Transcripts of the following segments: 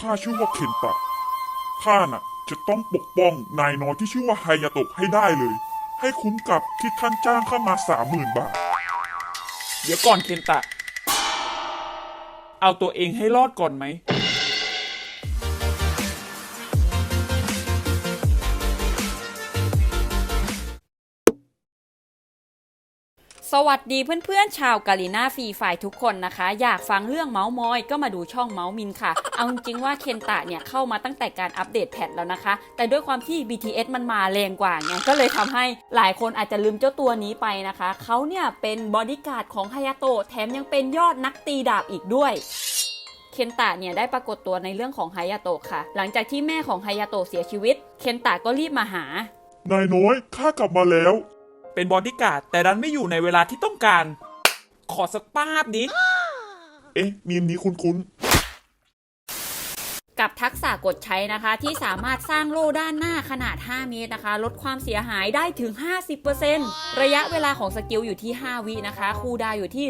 ข้าชื่อว่าเคนตะ ข้าน่ะ จะต้องปกป้องนายน้อยที่ชื่อว่าไฮยาโตะให้ได้เลย ให้คุ้มกับที่ท่านจ้างข้ามาสามหมื่นบาท เดี๋ยวก่อนเคนตะ เอาตัวเองให้รอดก่อนไหม วัสดีเพื่อนๆ ชาวกาลิน่าฟรีไฟทุกคนนะคะ อยากฟังเรื่องเมาส์มอยก็มาดูช่องเมาส์มินค่ะ เอาจริงว่าเคนตะเนี่ยเข้ามาตั้งแต่การอัปเดตแพทแล้วนะคะ แต่ด้วยความที่ BTS มันมาแรงกว่าไงก็เลยทำให้หลายคนอาจจะลืมเจ้าตัวนี้ไปนะคะ เขาเนี่ยเป็นบอดี้การ์ดของฮายาโตะแถมยังเป็นยอดนักตีดาบอีกด้วยเคนตะเนี่ยได้ปรากฏตัวในเรื่องของฮายาโตะค่ะ หลังจากที่แม่ของฮายาโตะเสียชีวิต เคนตะก็รีบมาหา นายน้อยข้ากลับมาแล้ว เป็นบอดี้การ์ดแต่ดันไม่อยู่ในเวลาที่ต้องการ ขอสักป้าบดิเอ๊ะมีมนี้คุ้นกับทักษะกดใช้นะคะ ที่สามารถสร้างโล่ด้านหน้าขนาด 5 เมตรนะคะ ลดความเสียหายได้ถึง 50%ระยะเวลาของสกิลอยู่ที่ 5 วินะคะคูลดาวน์อยู่ที่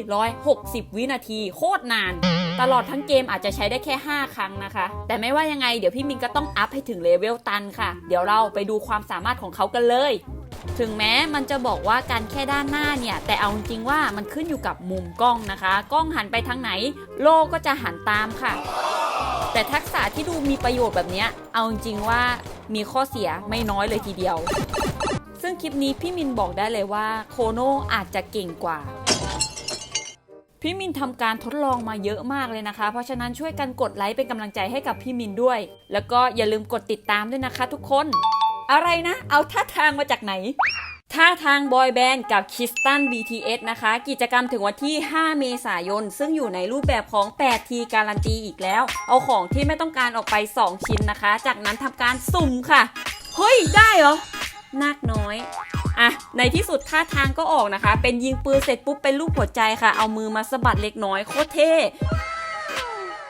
160 วินาที โคตรนาน ตลอดทั้งเกมอาจจะใช้ได้แค่ 5 ครั้งนะคะ แต่ไม่ว่ายังไงเดี๋ยวพี่มินก็ต้องอัพให้ถึงเลเวลตันค่ะ เดี๋ยวเราไปดูความสามารถของเขากันเลย ถึงแม้มันจะบอกว่าการแค่ด้านหน้าเนี่ย แต่เอาจริงว่ามันขึ้นอยู่กับมุมกล้องนะคะ กล้องหันไปทางไหน โลก็จะหันตามค่ะ แต่ทักษะที่ดูมีประโยชน์แบบเนี้ยเอาจริงว่ามีข้อเสียไม่น้อยเลยทีเดียว ซึ่งคลิปนี้พี่มินบอกได้เลยว่าโคโนอาจจะเก่งกว่าพี่มินทำการทดลองมาเยอะมากเลยนะคะ เพราะฉะนั้นช่วยกันกดไลค์เป็นกำลังใจให้กับพี่มินด้วย แล้วก็อย่าลืมกดติดตามด้วยนะคะทุกคน อะไรนะ เอาท่าทางมาจากไหน ท่าทางบอยแบนด์กับคิสตัน BTS นะคะ กิจกรรมถึงวันที่ 5 เมษายน ซึ่งอยู่ในรูปแบบของ 8 ทีการันตีอีกแล้ว เอาของที่ไม่ต้องการออกไป 2 ชิ้นนะคะ จากนั้นทำการสุ่มค่ะ เฮ้ย ได้เหรอ นาคน้อยอะในที่สุดท่าทางก็ออกนะคะ เป็นยิงปืนเสร็จปุ๊บเป็นรูปหัวใจค่ะ เอามือมาสะบัดเล็กน้อยโคตรเท่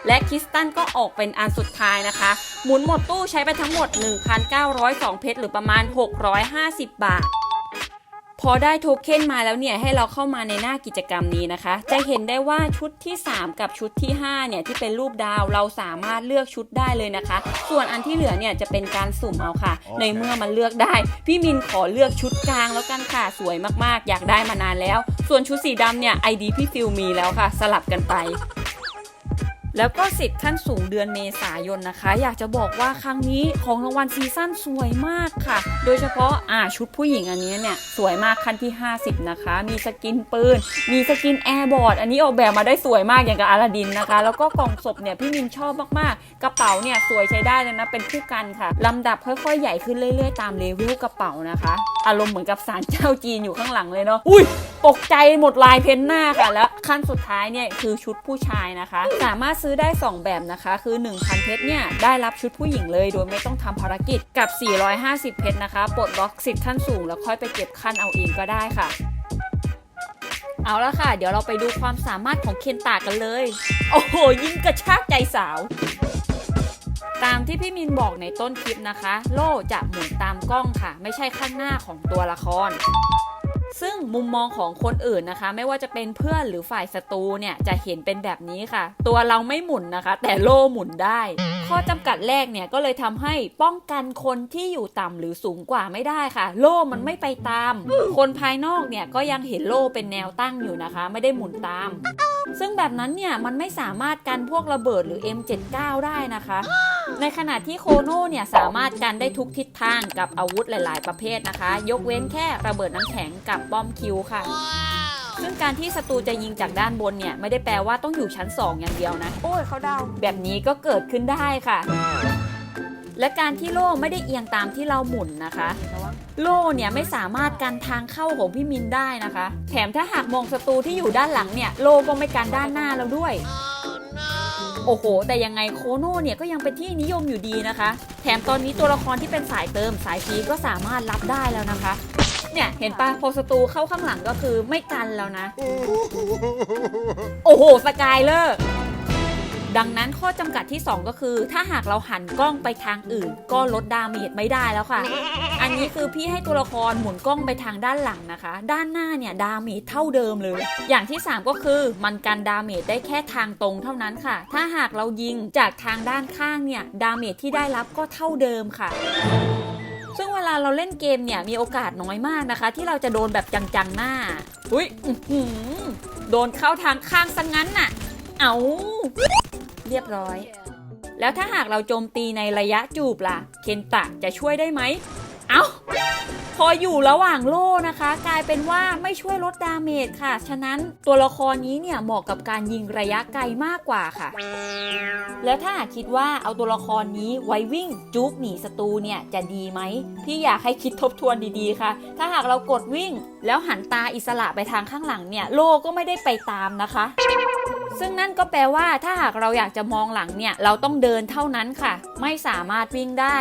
และคริสตันก็ออกเป็นอันสุดท้ายนะคะ หมุนหมดตู้ใช้ไปทั้งหมด 1,902 เพชรหรือประมาณ 650 บาท พอได้โทเค็นมาแล้วเนี่ย ให้เราเข้ามาในหน้ากิจกรรมนี้นะคะ จะเห็นได้ว่าชุดที่ 3 กับชุดที่ 5 เนี่ย ที่เป็นรูปดาวเราสามารถเลือกชุดได้เลยนะคะ ส่วนอันที่เหลือเนี่ย จะเป็นการสุ่มเอาค่ะ ในเมื่อมันเลือกได้ พี่มินขอเลือกชุดกลางแล้วกันค่ะสวยมากๆ อยากได้มานานแล้ว ส่วนชุดสีดำเนี่ยไอดีพี่ฟิลมีแล้วค่ะ สลับกันไป แล้วก็สิทธิ์ขั้นสูงเดือนเมษายนนะคะ อยากจะบอกว่าครั้งนี้ของรางวัลซีซั่นสวยมากค่ะ โดยเฉพาะอ่าชุดผู้หญิงอันนี้เนี่ยสวยมากขั้นที่ 50 นะคะ มีสกินปืน มีสกินแอร์บอร์ดอันนี้ออกแบบมาได้สวยมากอย่างกับอาลาดินนะคะ แล้วก็กล่องศพเนี่ยพี่มินชอบมากๆ กระเป๋าเนี่ยสวยใช้ได้เลยนะเป็นคู่กันค่ะลำดับค่อยๆ ใหญ่ขึ้นเรื่อยๆ ตามเลเวลกระเป๋านะคะ อารมณ์เหมือนกับสารเจ้าจีนอยู่ข้างหลังเลยเนาะอุ้ยตกใจหมดลายเพ้นหน้าค่ะ แล้วขั้นสุดท้ายเนี่ยคือชุดผู้ชายนะคะ สามารถซื้อได้ 2 แบบนะคะ คือ 1,000 เพชรเนี่ยได้รับชุดผู้หญิงเลย โดยไม่ต้องทำภารกิจกับ 450 เพชรนะคะปลดล็อกสิทธิ์ขั้นสูง แล้วค่อยไปเก็บขั้นเอาเองก็ได้ค่ะ เอาละค่ะ เดี๋ยวเราไปดูความสามารถของเคนตากันเลย โอ้โหยิ่งกระชากใจสาวตามที่พี่มินบอกในต้นคลิปนะคะ โล่จะหมุนตามกล้องค่ะ ไม่ใช่ข้างหน้าของตัวละคร ซึ่งมุมมองของคนอื่นนะคะ ไม่ว่าจะเป็นเพื่อนหรือฝ่ายศัตรูเนี่ยจะเห็นเป็นแบบนี้ค่ะ ตัวเราไม่หมุนนะคะ แต่โล่หมุนได้ ข้อจำกัดแรกเนี่ยก็เลยทำให้ป้องกันคนที่อยู่ต่ำหรือสูงกว่าไม่ได้ค่ะ โล่มันไม่ไปตาม คนภายนอกเนี่ยก็ยังเห็นโล่เป็นแนวตั้งอยู่นะคะ ไม่ได้หมุนตาม ซึ่งแบบนั้นเนี่ยมันไม่สามารถกันพวกระเบิดหรือ M79 ได้นะคะ ในขณะที่โคโน่เนี่ยสามารถกันได้ทุกทิศทางกับอาวุธหลาย ๆ ประเภทนะคะ ยกเว้นแค่ระเบิดน้ำแข็งกับป้อมคิวค่ะซึ่งการที่ศัตรูจะยิงจากด้านบนเนี่ย ไม่ได้แปลว่าต้องอยู่ชั้น 2 อย่างเดียวนะ โอ้ยเขาดาวแบบนี้ก็เกิดขึ้นได้ค่ะ และการที่โล่ไม่ได้เอียงตามที่เราหมุนนะคะ โล่เนี่ยไม่สามารถกันทางเข้าของพี่มินได้นะคะ แถมถ้าหากมองศัตรูที่อยู่ด้านหลังเนี่ยโล่ก็ไม่กันด้านหน้าเราด้วยโอ้โห แต่ยังไงโคโน่เนี่ยก็ยังเป็นที่นิยมอยู่ดีนะคะ แถมตอนนี้ตัวละครที่เป็นสายเติมสายฟีก็สามารถรับได้แล้วนะคะ เนี่ยเห็นปะพอศัตรูเข้าข้างหลังก็คือไม่กันแล้วนะ โอ้โห สกายเลอร์ ดังนั้นข้อจำกัดที่ 2 ก็คือ ถ้าหากเราหันกล้องไปทางอื่น ก็ลดดาเมจไม่ได้แล้วค่ะ อันนี้คือพี่ให้ตัวละครหมุนกล้องไปทางด้านหลังนะคะ ด้านหน้าเนี่ยดาเมจเท่าเดิมเลย อย่างที่ 3 ก็คือมันกันดาเมจได้แค่ทางตรงเท่านั้นค่ะ ถ้าหากเรายิงจากทางด้านข้างเนี่ยดาเมจที่ได้รับก็เท่าเดิมค่ะซึ่งเวลาเราเล่นเกมเนี่ยมีโอกาสน้อยมากนะคะ ที่เราจะโดนแบบจังๆหน้า อุ้ยอื้อหือโดนเข้าทางข้างซะงั้นน่ะ เอา เรียบร้อย แล้วถ้าหากเราโจมตีในระยะจูบล่ะ เคนตะจะช่วยได้ไหม เอา้า พออยู่ระหว่างโล่นะคะ กลายเป็นว่าไม่ช่วยลดดาเมจค่ะ ฉะนั้นตัวละครนี้เนี่ยเหมาะกับการยิงระยะไกลมากกว่าค่ะ แล้วถ้าคิดว่าเอาตัวละครนี้ไว้วิ่งจุกหนีศัตรูเนี่ยจะดีไหม พี่อยากให้คิดทบทวนดีๆค่ะ ถ้าหากเรากดวิ่ง แล้วหันตาอิสระไปทางข้างหลังเนี่ย โล่ก็ไม่ได้ไปตามนะคะ ซึ่งนั่นก็แปลว่าถ้าหากเราอยากจะมองหลังเนี่ย เราต้องเดินเท่านั้นค่ะ ไม่สามารถวิ่งได้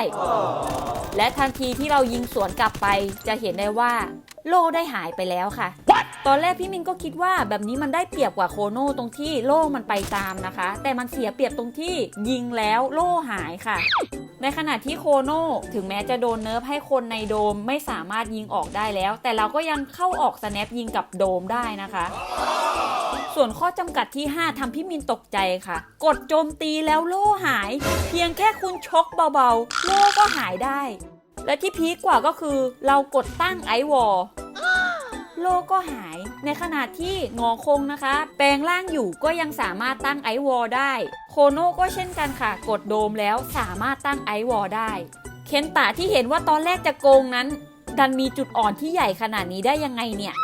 และทันทีที่เรายิงสวนกลับไป จะเห็นได้ว่า โล่ได้หายไปแล้วค่ะ ตอนแรกพี่มินก็คิดว่าแบบนี้มันได้เปรียบกว่าโคโน่ตรงที่โล่มันไปตามนะคะ แต่มันเสียเปรียบตรงที่ยิงแล้วโล่หายค่ะ ในขณะที่โคโน่ถึงแม้จะโดนเนิร์ฟให้คนในโดมไม่สามารถยิงออกได้แล้ว แต่เราก็ยังเข้าออกสแนปยิงกับโดมได้นะคะ ส่วนข้อจำกัดที่ 5ทำพี่มินตกใจค่ะ กดโจมตีแล้วโล่หาย เพียงแค่คุณชกเบาๆ โล่ก็หายได้ และที่พีคกว่าก็คือเรากดตั้งไอวอลโลก็หาย ในขณะที่งอคงนะคะ แปลงร่างอยู่ก็ยังสามารถตั้งไอวอลได้ โคโน่ก็เช่นกันค่ะ กดโดมแล้วสามารถตั้งไอวอลได้ เคนตะที่เห็นว่าตอนแรกจะโกงนั้น ดันมีจุดอ่อนที่ใหญ่ขนาดนี้ได้ยังไงเนี่ย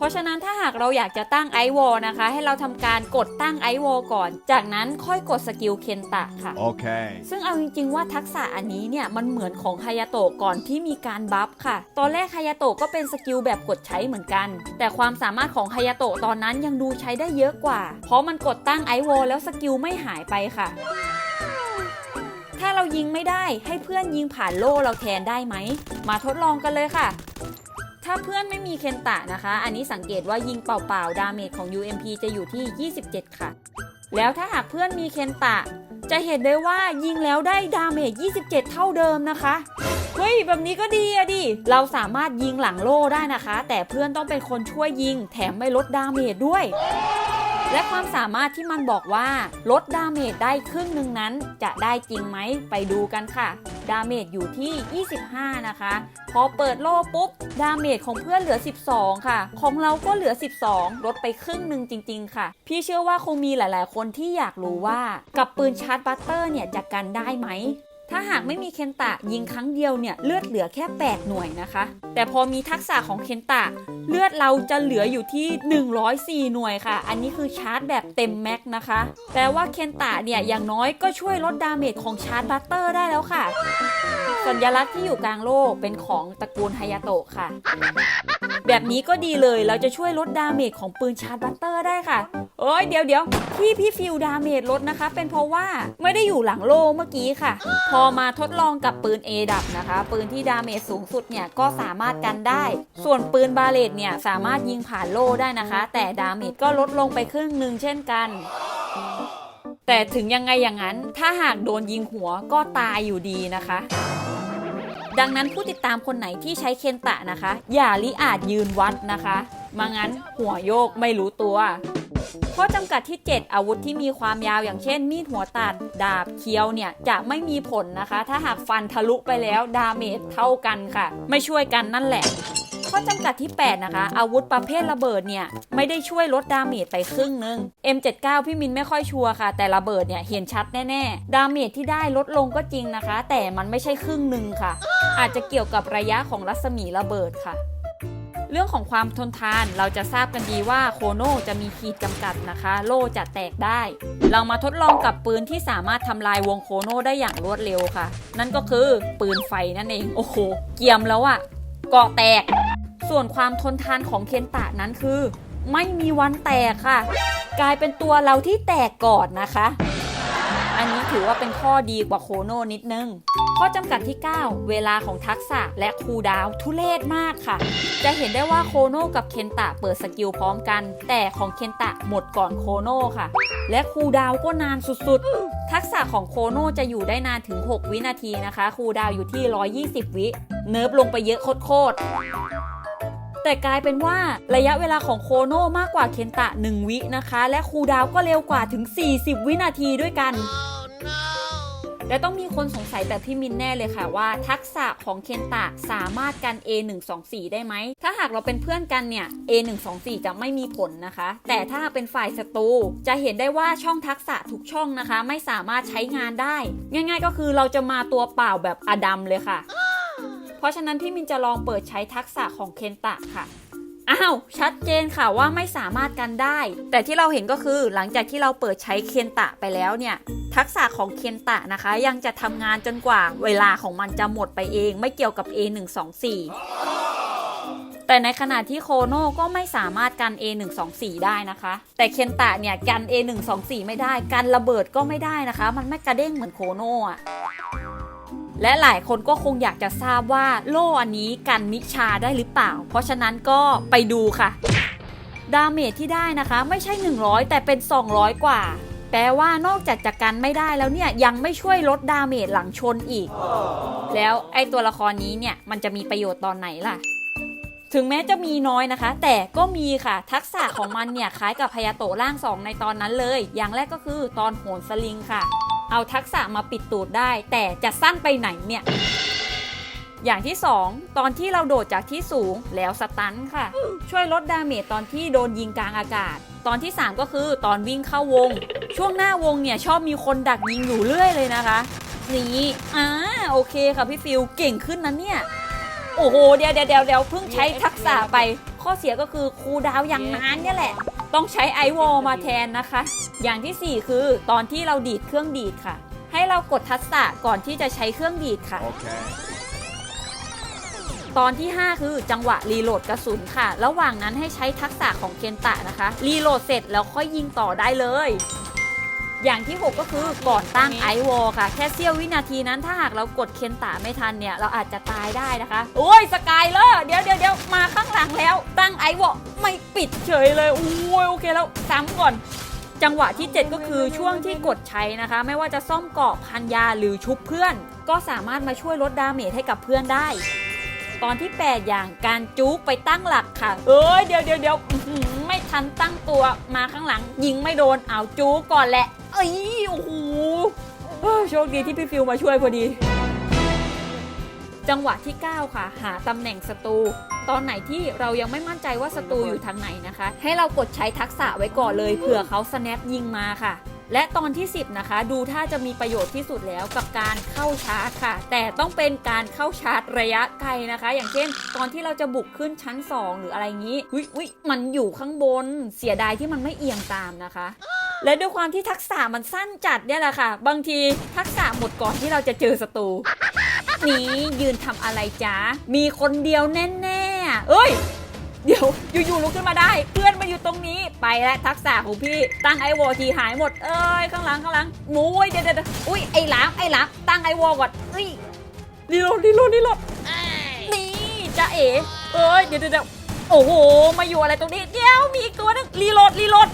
เพราะฉะนั้นถ้าหากเราอยากจะตั้งไอวอลนะคะ ให้เราทำการกดตั้งไอวอลก่อน จากนั้นค่อยกดสกิลเคนตะค่ะ Okay. ซึ่งเอาจริงๆว่าทักษะอันนี้เนี่ยมันเหมือนของฮายาโตะก่อนที่มีการบัฟค่ะ ตอนแรกฮายาโตะก็เป็นสกิลแบบกดใช้เหมือนกัน แต่ความสามารถของฮายาโตะตอนนั้นยังดูใช้ได้เยอะกว่า เพราะมันกดตั้งไอวอลแล้วสกิลไม่หายไปค่ะถ้าเรายิงไม่ได้ให้เพื่อนยิงผ่านโล่เราแทนได้ไหม มาทดลองกันเลยค่ะ ถ้าเพื่อนไม่มีเคนตะนะคะ อันนี้สังเกตว่ายิงเปล่าๆ ดาเมจของ UMP จะอยู่ที่ 27 ค่ะ แล้วถ้าหากเพื่อนมีเคนตะ จะเห็นได้ว่ายิงแล้วได้ดาเมจ 27 เท่าเดิมนะคะ เฮ้ย แบบนี้ก็ดีอะดิ เราสามารถยิงหลังโล่ได้นะคะ แต่เพื่อนต้องเป็นคนช่วยยิง แถมไม่ลดดาเมจด้วย และความสามารถที่มันบอกว่า ลดดาเมจได้ครึ่งหนึ่งนั้น จะได้จริงไหมไปดูกันค่ะ ดาเมจอยู่ที่ 25 นะคะ พอเปิดโล่ปุ๊บ ดาเมจของเพื่อนเหลือ 12 ค่ะ ของเราก็เหลือ 12 ลดไปครึ่งหนึ่งจริง ๆ ค่ะ พี่เชื่อว่าคงมีหลาย ๆ คนที่อยากรู้ว่า กับปืนชาร์จบัตเตอร์เนี่ยจะกันได้ไหม ถ้าหากไม่มีเคนตะยิงครั้งเดียวเนี่ยเลือดเหลือแค่ 8 หน่วยนะคะ แต่พอมีทักษะของเคนตะ เลือดเราจะเหลืออยู่ที่ 104 หน่วยค่ะ อันนี้คือชาร์จแบบเต็มแม็กนะคะ แปลว่าเคนตะเนี่ยอย่างน้อยก็ช่วยลดดาเมจของชาร์จบัตเตอร์ได้แล้วค่ะ สัญลักษณ์ที่อยู่กลางโลกเป็นของตระกูลฮายาโตะค่ะ แบบนี้ก็ดีเลยเราจะช่วยลดดาเมจของปืนชาร์จบัตเตอร์ได้ค่ะเอ้ยเดี๋ยวเดี๋ยวที่พี่ฟิลดาเมจลดนะคะ เป็นเพราะว่าไม่ได้อยู่หลังโล่เมื่อกี้ค่ะพออมาทดลองกับปืน A ดับนะคะ ปืนที่ดาเมจสูงสุดเนี่ยก็สามารถกันได้ ส่วนปืนบาเลตเนี่ยสามารถยิงผ่านโล่ได้นะคะ แต่ดาเมจก็ลดลงไปครึ่งหนึ่งเช่นกัน แต่ถึงยังไงอย่างนั้น ถ้าหากโดนยิงหัวก็ตายอยู่ดีนะคะดังนั้นผู้ติดตามคนไหนที่ใช้เคนตะนะคะ อย่าลิอาจยืนวัดนะคะ มางั้นหัวโยกไม่รู้ตัว ข้อจำกัดที่ 7 อาวุธที่มีความยาวอย่างเช่น มีดหัวตัดดาบเคี้ยวเนี่ยจะไม่มีผลนะคะ ถ้าหากฟันทะลุไปแล้วดาเมจเท่ากันค่ะ ไม่ช่วยกันนั่นแหละข้อจำกัดที่ 8 นะคะ อาวุธประเภทระเบิดเนี่ย ไม่ได้ช่วยลดดาเมจไปครึ่งนึง M79 พี่มินไม่ค่อยชัวร์ค่ะ แต่ระเบิดเนี่ยเห็นชัดแน่ๆ ดาเมจที่ได้ลดลงก็จริงนะคะ แต่มันไม่ใช่ครึ่งหนึ่งค่ะ อาจจะเกี่ยวกับระยะของรัศมีระเบิดค่ะ เรื่องของความทนทานเราจะทราบกันดีว่าโคโน่จะมีขีดจำกัดนะคะ โล่จะแตกได้ เรามาทดลองกับปืนที่สามารถทำลายวงโคโน่ได้อย่างรวดเร็วค่ะ นั่นก็คือปืนไฟนั่นเอง โอ้โห เกียมแล้วอะเกาะแตก ส่วนความทนทานของเคนตะนั้นคือ ไม่มีวันแตกค่ะ กลายเป็นตัวเราที่แตกก่อนนะคะ ถือว่าเป็นข้อดีกว่าโคโนนิดนึง ข้อจำกัดที่ 9 เวลาของทักษะและคูดาวทุเลศมากค่ะ จะเห็นได้ว่าโคโนกับเคนตะเปิดสกิลพร้อมกัน แต่ของเคนตะหมดก่อนโคโนค่ะ และคูดาวก็นานสุดๆ ทักษะของโคโนจะอยู่ได้นานถึง 6 วินาทีนะคะคูดาวอยู่ที่ 120 วิเนิร์ฟลงไปเยอะโคตรแต่กลายเป็นว่าระยะเวลาของโคโนมากกว่าเคนตะ 1 วินะคะ และคูดาวก็เร็วกว่าถึง 40 วินาทีด้วยกัน และต้องมีคนสงสัยแบบพี่มินแน่เลยค่ะว่า ทักษะของเคนตะสามารถกัน A124 ได้ไหม ถ้าหากเราเป็นเพื่อนกันเนี่ย A124 จะไม่มีผลนะคะ แต่ถ้าเป็นฝ่ายศัตรูจะเห็นได้ว่าช่องทักษะทุกช่องนะคะ ไม่สามารถใช้งานได้ ง่าย ๆ ก็คือเราจะมาตัวเปล่าแบบอดัมเลยค่ะ เพราะฉะนั้นพี่มินจะลองเปิดใช้ทักษะของเคนตะค่ะ อ้าว ชัดเจนค่ะว่าไม่สามารถกันได้ แต่ที่เราเห็นก็คือหลังจากที่เราเปิดใช้เคนตะไปแล้วเนี่ย ทักษะของเคนตะนะคะ ยังจะทำงานจนกว่าเวลาของมันจะหมดไปเอง ไม่เกี่ยวกับ A124 แต่ในขณะที่โคโน่ก็ไม่สามารถกัน A124 ได้นะคะ แต่เคนตะเนี่ยกัน A124 ไม่ได้ กันระเบิดก็ไม่ได้นะคะ มันไม่กระเด้งเหมือนโคโน่อะ และหลายคนก็คงอยากจะทราบว่าโล่อันนี้กันมิชาได้หรือเปล่า เพราะฉะนั้นก็ไปดูค่ะ ดาเมจที่ได้นะคะ ไม่ใช่ 100 แต่เป็น 200 กว่า แปลว่านอกจากจะกันไม่ได้แล้วเนี่ยยังไม่ช่วยลดดาเมจหลังชนอีก แล้วไอตัวละครนี้เนี่ยมันจะมีประโยชน์ตอนไหนล่ะถึงแม้จะมีน้อยนะคะ แต่ก็มีค่ะทักษะของมันเนี่ยคล้ายกับพยาโตร่างสองในตอนนั้นเลย อย่างแรกก็คือตอนโหนสลิงค่ะ เอาทักษะมาปิดตูดได้ แต่จะสั้นไปไหนเนี่ยอย่างที่ 2 ตอนที่เราโดดจากที่สูงแล้วสตันค่ะ ช่วยลดดาเมจตอนที่โดนยิงกลางอากาศ ตอนที่ 3 ก็คือตอนวิ่งเข้าวง ช่วงหน้าวงเนี่ยชอบมีคนดักยิงอยู่เรื่อยเลยนะคะนี่อ่าโอเคค่ะพี่ฟิลเก่งขึ้นนะเนี่ย โอ้โห เดี๋ยวเดี๋ยวเดี๋ยวเพิ่งใช้ทักษะไป ข้อเสียก็คือครูดาวอย่างนานเนี่ยแหละ ต้องใช้ไอวอลมาแทนนะคะ อย่างทีสี่ 4 คือตอนที่เราดีดเครื่องดีดค่ะ ให้เรากดทักษะก่อนที่จะใช้เครื่องดีดค่ะ ตอนที่ 5 คือจังหวะรีโหลดกระสุนค่ะ ระหว่างนั้นให้ใช้ทักษะของเคนตะนะคะ รีโหลดเสร็จแล้วค่อยยิงต่อได้เลย อย่างที่ 6 ก็คือก่อนตั้งไอวอลค่ะ แค่เสี้ยววินาทีนั้นถ้าหากเรากดเคนตะไม่ทันเนี่ย เราอาจจะตายได้นะคะ โอ้ยสกายเลอร์เดี๋ยวเดี๋ยวเดี๋ยวมาข้างหลังแล้ว ตั้งไอวอลไม่ปิดเฉยเลยโอ้ยโอเคแล้วซ้ำก่อนจังหวะที่ 7 ก็คือช่วงที่กดใช้นะคะ ไม่ว่าจะซ่อมเกราะพันยาหรือชุบเพื่อน ก็สามารถมาช่วยลดดาเมจให้กับเพื่อนได้ ตอนที่ 8 อย่างการจุกไปตั้งหลักค่ะ เอ้ยเดี๋ยวเดี๋ยวเดี๋ยวอื้อหือไม่ทันตั้งตัวมาข้างหลัง ยิงไม่โดนเอาจุกก่อนแหละ เอ้ยโอ้โหเฮ้ยโชคดีที่พี่ฟิวมาช่วยพอดีจังหวะที่ 9 ค่ะ หาตำแหน่งศัตรูตอนไหนที่เรายังไม่มั่นใจว่าศัตรูอยู่ทางไหนนะคะ ให้เรากดใช้ทักษะไว้ก่อนเลยเผื่อเขาสแนปยิงมาค่ะ และตอนที่ 10 นะคะ ดูถ้าจะมีประโยชน์ที่สุดแล้วกับการเข้าชาร์จค่ะ แต่ต้องเป็นการเข้าชาร์จระยะไกลนะคะ อย่างเช่น ตอนที่เราจะบุกขึ้นชั้น 2 หรืออะไรงี้วิวิมันอยู่ข้างบนเสียดายที่มันไม่เอียงตามนะคะและด้วยความที่ทักษะมันสั้นจัดเนี่ยแหละค่ะ บางทีทักษะหมดก่อนที่เราจะเจอศัตรูนี้ยืนทำอะไรจ๊ะมีคนเดียวแน่ ๆ เอ้ย เดี๋ยวอยู่ๆลุกขึ้นมาได้ เพื่อนมาอยู่ตรงนี้ไปแล้วทักษะของพี่ตั้งไอวอลทีหายหมดเอ้ยข้างหลังข้างหลังหมูยเดี๋ยวเดี๋ยวอุ้ยไอ้หลามไอ้หลามตั้งไอวอลก่อนอุ้ยรีโหลดรีโหลดรีโหลดนี่จะเอ๋เอ้ยเดี๋ยวเดี๋ยวโอ้โหมาอยู่อะไรตรงนี้เดี๋ยวมีอีกตัวนึงรีโหลดรีโหลด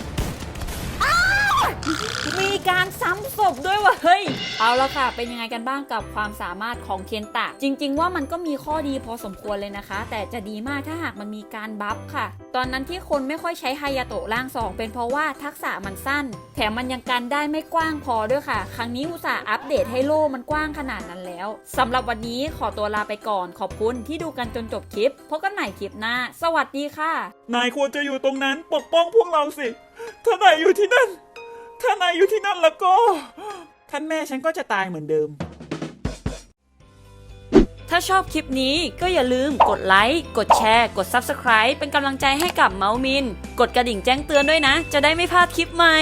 มีการซ้ำศพด้วยว่ะเฮ้ย เอาละค่ะ เป็นยังไงกันบ้างกับความสามารถของเคนตะ จริง ๆ ว่ามันก็มีข้อดีพอสมควรเลยนะคะ แต่จะดีมากถ้าหากมันมีการบัฟค่ะ ตอนนั้นที่คนไม่ค่อยใช้ไฮยาโตะร่างสองเป็นเพราะว่าทักษะมันสั้น แถมมันยังกันได้ไม่กว้างพอด้วยค่ะ ครั้งนี้อุตส่าห์อัปเดตให้โล่มันกว้างขนาดนั้นแล้วสำหรับวันนี้ขอตัวลาไปก่อนขอบคุณที่ดูกันจนจบคลิปพบกันใหม่คลิปหน้า สวัสดีค่ะ นายควรจะอยู่ตรงนั้นปกป้องพวกเราสิ ถ้านายอยู่ที่นั่น ถ้านายอยู่ที่นั่นแล้วก็ ท่านแม่ฉันก็จะตายเหมือนเดิม ถ้าชอบคลิปนี้ก็อย่าลืมกดไลค์ กดแชร์ กด Subscribe เป็นกำลังใจให้กับเมาส์มิน กดกระดิ่งแจ้งเตือนด้วยนะ จะได้ไม่พลาดคลิปใหม่